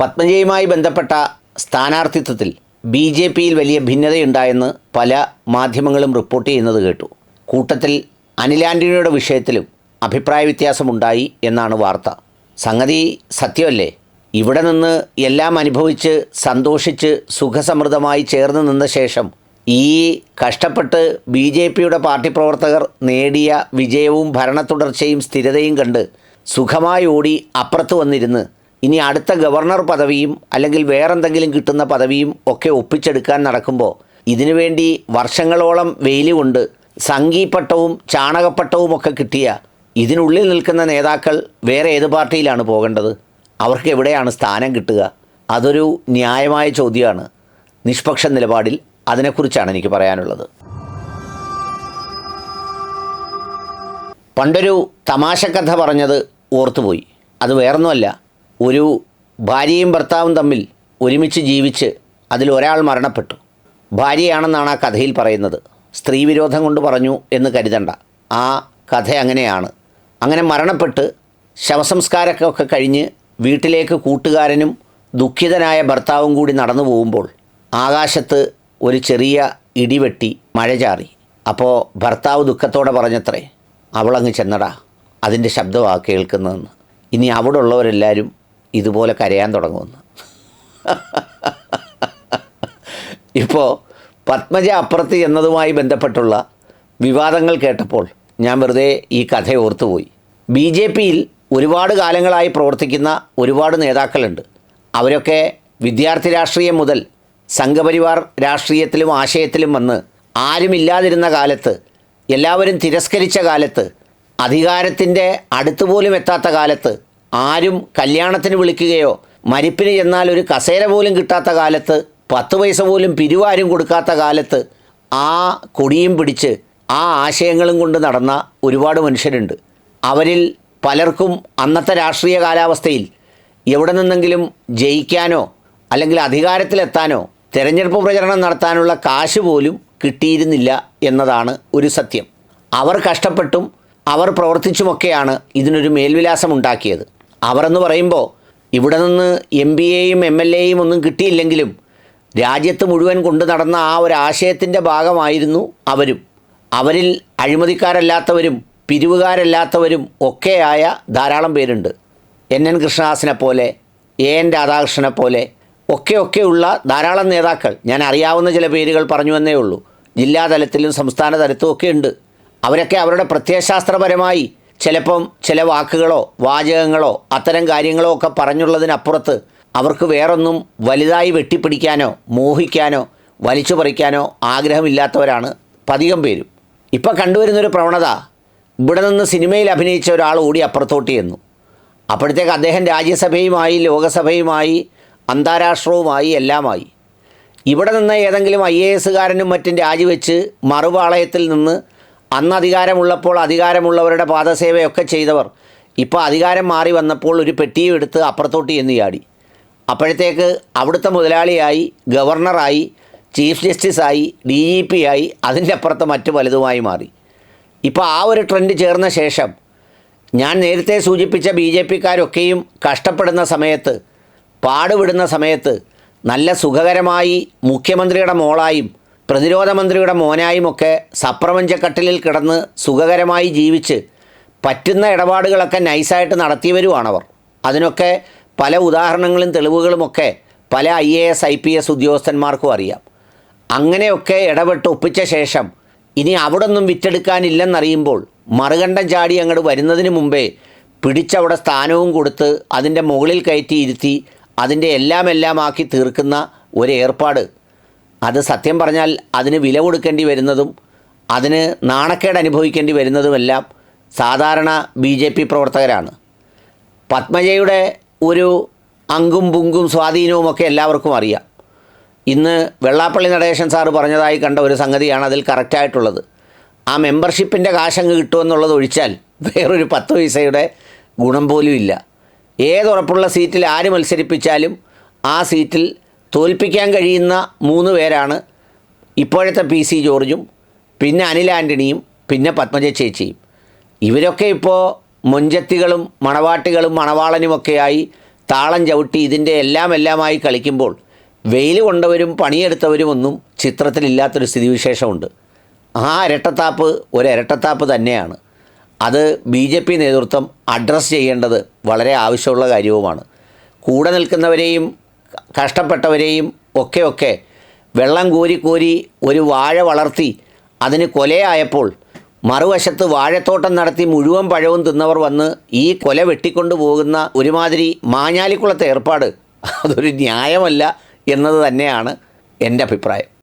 പത്മജയുമായി ബന്ധപ്പെട്ട സ്ഥാനാർത്ഥിത്വത്തിൽ B J പിയിൽ വലിയ ഭിന്നതയുണ്ടായെന്ന് പല മാധ്യമങ്ങളും റിപ്പോർട്ട് ചെയ്യുന്നത് കേട്ടു. കൂട്ടത്തിൽ അനിൽ ആന്റണിയുടെ വിഷയത്തിലും അഭിപ്രായ വ്യത്യാസമുണ്ടായി എന്നാണ് വാർത്ത. സംഗതി സത്യമല്ലേ? ഇവിടെ നിന്ന് എല്ലാം അനുഭവിച്ച് സന്തോഷിച്ച് സുഖസമൃദ്ധമായി ചേർന്ന് നിന്ന ശേഷം ഈ കഷ്ടപ്പെട്ട് ബി ജെ പിയുടെ പാർട്ടി പ്രവർത്തകർ നേടിയ വിജയവും ഭരണത്തുടർച്ചയും സ്ഥിരതയും കണ്ട് സുഖമായി ഓടി അപ്പുറത്ത് വന്നിരുന്ന് ഇനി അടുത്ത ഗവർണർ പദവിയും അല്ലെങ്കിൽ വേറെന്തെങ്കിലും കിട്ടുന്ന പദവിയും ഒക്കെ ഒപ്പിച്ചെടുക്കാൻ നടക്കുമ്പോൾ ഇതിനുവേണ്ടി വർഷങ്ങളോളം വെയിൽ കൊണ്ട് സംഘീപട്ടവും ചാണകപ്പട്ടവും ഒക്കെ കിട്ടിയ ഇതിനുള്ളിൽ നിൽക്കുന്ന നേതാക്കൾ വേറെ ഏത് പാർട്ടിയിലാണ് പോകേണ്ടത്? അവർക്ക് എവിടെയാണ് സ്ഥാനം കിട്ടുക? അതൊരു ന്യായമായ ചോദ്യമാണ്. നിഷ്പക്ഷ നിലപാടിൽ അതിനെക്കുറിച്ചാണ് എനിക്ക് പറയാനുള്ളത്. പണ്ടൊരു തമാശ കഥ പറഞ്ഞത് ഓർത്തുപോയി. അത് വേറൊന്നുമല്ല. ഒരു ഭാര്യയും ഭർത്താവും തമ്മിൽ ഒരുമിച്ച് ജീവിച്ച് അതിൽ ഒരാൾ മരണപ്പെട്ടു. ഭാര്യയാണെന്നാണ് ആ കഥയിൽ പറയുന്നത്. സ്ത്രീ വിരോധം കൊണ്ട് പറഞ്ഞു എന്ന് കരുതണ്ട. ആ കഥ അങ്ങനെയാണ്. അങ്ങനെ മരണപ്പെട്ട് ശവസംസ്കാരമൊക്കെ കഴിഞ്ഞ് വീട്ടിലേക്ക് കൂട്ടുകാരനും ദുഃഖിതനായ ഭർത്താവും കൂടി നടന്നു പോകുമ്പോൾ ആകാശത്ത് ഒരു ചെറിയ ഇടിവെട്ടി മഴ ചാറി. അപ്പോൾ ഭർത്താവ് ദുഃഖത്തോടെ പറഞ്ഞത്രേ അവളങ്ങ് ചെന്നടാ. അതിന്റെ ശബ്ദമാണ് കേൾക്കുന്നതെന്ന്. ഇനി അവിടെ ഉള്ളവരെല്ലാവരും ഇതുപോലെ കരയാൻ തുടങ്ങുമെന്ന്. ഇപ്പോൾ പത്മജ അപ്പുറത്ത് എന്നതുമായി ബന്ധപ്പെട്ടുള്ള വിവാദങ്ങൾ കേട്ടപ്പോൾ ഞാൻ വെറുതെ ഈ കഥ ഓർത്തുപോയി. ബി ജെ പിയിൽ ഒരുപാട് കാലങ്ങളായി പ്രവർത്തിക്കുന്ന ഒരുപാട് നേതാക്കളുണ്ട്. അവരൊക്കെ വിദ്യാർത്ഥി രാഷ്ട്രീയം മുതൽ സംഘപരിവാർ രാഷ്ട്രീയത്തിലും ആശയത്തിലും വന്ന് ആരുമില്ലാതിരുന്ന കാലത്ത് എല്ലാവരും തിരസ്കരിച്ച കാലത്ത് അധികാരത്തിന്റെ അടുത്തുപോലും എത്താത്ത കാലത്ത് ആരും കല്യാണത്തിന് വിളിക്കുകയോ മരിപ്പിന് ചെന്നാൽ ഒരു കസേര പോലും കിട്ടാത്ത കാലത്ത് പത്ത് പൈസ പോലും പിരിവാരും കൊടുക്കാത്ത കാലത്ത് ആ കൊടിയും പിടിച്ച് ആ ആശയങ്ങളും കൊണ്ട് നടന്ന ഒരുപാട് മനുഷ്യരുണ്ട്. അവരിൽ പലർക്കും അന്നത്തെ രാഷ്ട്രീയ കാലാവസ്ഥയിൽ എവിടെ നിന്നെങ്കിലും ജയിക്കാനോ അല്ലെങ്കിൽ അധികാരത്തിലെത്താനോ തെരഞ്ഞെടുപ്പ് പ്രചരണം നടത്താനുള്ള കാശ് പോലും കിട്ടിയിരുന്നില്ല എന്നതാണ് ഒരു സത്യം. അവർ കഷ്ടപ്പെട്ടും അവർ പ്രവർത്തിച്ചുമൊക്കെയാണ് ഇതിനൊരു മേൽവിലാസം ഉണ്ടാക്കിയത്. അവർ എന്ന് പറയുമ്പോൾ ഇവിടെ നിന്ന് എം പി എയും എം എൽ എയും ഒന്നും കിട്ടിയില്ലെങ്കിലും രാജ്യത്ത് മുഴുവൻ കൊണ്ടു നടന്ന ആ ഒരു ആശയത്തിന്റെ ഭാഗമായിരുന്നു അവരും. അവരിൽ അഴിമതിക്കാരല്ലാത്തവരും പിരിവുകാരല്ലാത്തവരും ഒക്കെയായ ധാരാളം പേരുണ്ട്. എൻ എൻ കൃഷ്ണദാസിനെ പോലെ എ എൻ രാധാകൃഷ്ണനെ പോലെ ഒക്കെ ഒക്കെയുള്ള ധാരാളം നേതാക്കൾ. ഞാൻ അറിയാവുന്ന ചില പേരുകൾ പറഞ്ഞു എന്നേ ഉള്ളൂ. ജില്ലാ തലത്തിലും സംസ്ഥാന തലത്തും ഒക്കെ ഉണ്ട്. അവരൊക്കെ അവരുടെ പ്രത്യയശാസ്ത്രപരമായി ചിലപ്പം ചില വാക്കുകളോ വാചകങ്ങളോ അത്തരം കാര്യങ്ങളോ ഒക്കെ പറഞ്ഞുള്ളതിനപ്പുറത്ത് അവർക്ക് വേറൊന്നും വലുതായി വെട്ടിപ്പിടിക്കാനോ മോഹിക്കാനോ വലിച്ചു പറിക്കാനോ ആഗ്രഹമില്ലാത്തവരാണ് പതികം പേരും. ഇപ്പം കണ്ടുവരുന്നൊരു പ്രവണത ഇവിടെ നിന്ന് സിനിമയിൽ അഭിനയിച്ച ഒരാൾ ഓടി അപ്പുറത്തോട്ട് ചെന്നു. അപ്പോഴത്തേക്ക് അദ്ദേഹം രാജ്യസഭയുമായി ലോകസഭയുമായി അന്താരാഷ്ട്രവുമായി എല്ലാമായി. ഇവിടെ നിന്ന് ഏതെങ്കിലും ഐ എ എസുകാരനും മറ്റും രാജിവെച്ച് മറുപാളയത്തിൽ നിന്ന് അന്ന് അധികാരമുള്ളപ്പോൾ അധികാരമുള്ളവരുടെ പാദസേവയൊക്കെ ചെയ്തവർ. ഇപ്പോൾ അധികാരം മാറി വന്നപ്പോൾ ഒരു പെട്ടിയും എടുത്ത് അപ്പുറത്തോട്ട് എന്ന് ചാടി. അപ്പോഴത്തേക്ക് അവിടുത്തെ മുതലാളിയായി ഗവർണറായി ചീഫ് ജസ്റ്റിസായി ഡി ജി പി ആയി അതിന്റെ അപ്പുറത്ത് മറ്റു പലതുമായി മാറി. ഇപ്പോൾ ആ ഒരു ട്രെൻഡ് ചേർന്ന ശേഷം ഞാൻ നേരത്തെ സൂചിപ്പിച്ച ബി ജെ പിക്കാരൊക്കെയും കഷ്ടപ്പെടുന്ന സമയത്ത് പാടുവിടുന്ന സമയത്ത് നല്ല സുഖകരമായി മുഖ്യമന്ത്രിയുടെ മോളായും പ്രതിരോധ മന്ത്രിയുടെ മോനായുമൊക്കെ സപ്രപഞ്ചക്കട്ടിലിൽ കിടന്ന് സുഖകരമായി ജീവിച്ച് പറ്റുന്ന ഇടപാടുകളൊക്കെ നൈസായിട്ട് നടത്തിയവരുമാണവർ അതിനൊക്കെ പല ഉദാഹരണങ്ങളും തെളിവുകളുമൊക്കെ പല I A S I P S ഉദ്യോഗസ്ഥന്മാർക്കും അറിയാം. അങ്ങനെയൊക്കെ ഇടപെട്ട് ഒപ്പിച്ച ശേഷം ഇനി അവിടെ ഒന്നും വിറ്റെടുക്കാനില്ലെന്നറിയുമ്പോൾ മറുകണ്ഠം ചാടി അങ്ങോട്ട് വരുന്നതിന് മുമ്പേ പിടിച്ചവിടെ സ്ഥാനവും കൊടുത്ത് അതിന്റെ മുകളിൽ കയറ്റി ഇരുത്തി അതിന്റെ എല്ലാം എല്ലാം ആക്കി തീർക്കുന്ന ഒരു ഏർപ്പാട് അത് സത്യം പറഞ്ഞാൽ അതിന് വില കൊടുക്കേണ്ടി വരുന്നതും അതിന് നാണക്കേട് അനുഭവിക്കേണ്ടി വരുന്നതുമെല്ലാം സാധാരണ ബി ജെ പി പ്രവർത്തകരാണ്. പത്മജയുടെ ഒരു അങ്കും പുങ്കും സ്വാധീനവും ഒക്കെ എല്ലാവർക്കും അറിയാം. ഇന്ന് വെള്ളാപ്പള്ളി നടേശൻ സാറ് പറഞ്ഞതായി കണ്ട ഒരു സംഗതിയാണ് അതിൽ കറക്റ്റായിട്ടുള്ളത്. ആ മെമ്പർഷിപ്പിന്റെ കാശങ്ങ് കിട്ടുമെന്നുള്ളത് ഒഴിച്ചാൽ വേറൊരു പത്ത് പൈസയുടെ ഗുണം പോലും ഇല്ല. ഏതുറപ്പുള്ള സീറ്റിൽ ആര് മത്സരിപ്പിച്ചാലും ആ സീറ്റിൽ തോൽപ്പിക്കാൻ കഴിയുന്ന മൂന്ന് പേരാണ് ഇപ്പോഴത്തെ പി സി ജോർജും പിന്നെ അനിൽ ആന്റണിയും പിന്നെ പത്മജ ചേച്ചിയും. ഇവരൊക്കെ ഇപ്പോൾ മുൻചത്തികളും മണവാട്ടികളും മണവാളനുമൊക്കെയായി താളം ചവിട്ടി ഇതിന്റെ എല്ലാം എല്ലാമായി കളിക്കുമ്പോൾ വെയിൽ കൊണ്ടവരും പണിയെടുത്തവരും ഒന്നും ചിത്രത്തിലില്ലാത്തൊരു സ്ഥിതിവിശേഷമുണ്ട്. ആ ഇരട്ടത്താപ്പ് ഒരു ഇരട്ടത്താപ്പ് തന്നെയാണ്. അത് ബി ജെ പി നേതൃത്വം അഡ്രസ്സ് ചെയ്യേണ്ടത് വളരെ ആവശ്യമുള്ള കാര്യവുമാണ്. കൂടെ നിൽക്കുന്നവരെയും കഷ്ടപ്പെട്ടവരെയും ഒക്കെ ഒക്കെ വെള്ളം കോരി കോരി ഒരു വാഴ വളർത്തി അതിന് കൊലയായപ്പോൾ മറുവശത്ത് വാഴത്തോട്ടം നടത്തി മുഴുവൻ പഴവും തിന്നവർ വന്ന് ഈ കൊല വെട്ടിക്കൊണ്ടു പോകുന്ന ഒരുമാതിരി മാഞ്ഞാലിക്കുളത്തെ ഏർപ്പാട് അതൊരു ന്യായമല്ല എന്നത് തന്നെയാണ് എന്റെ അഭിപ്രായം.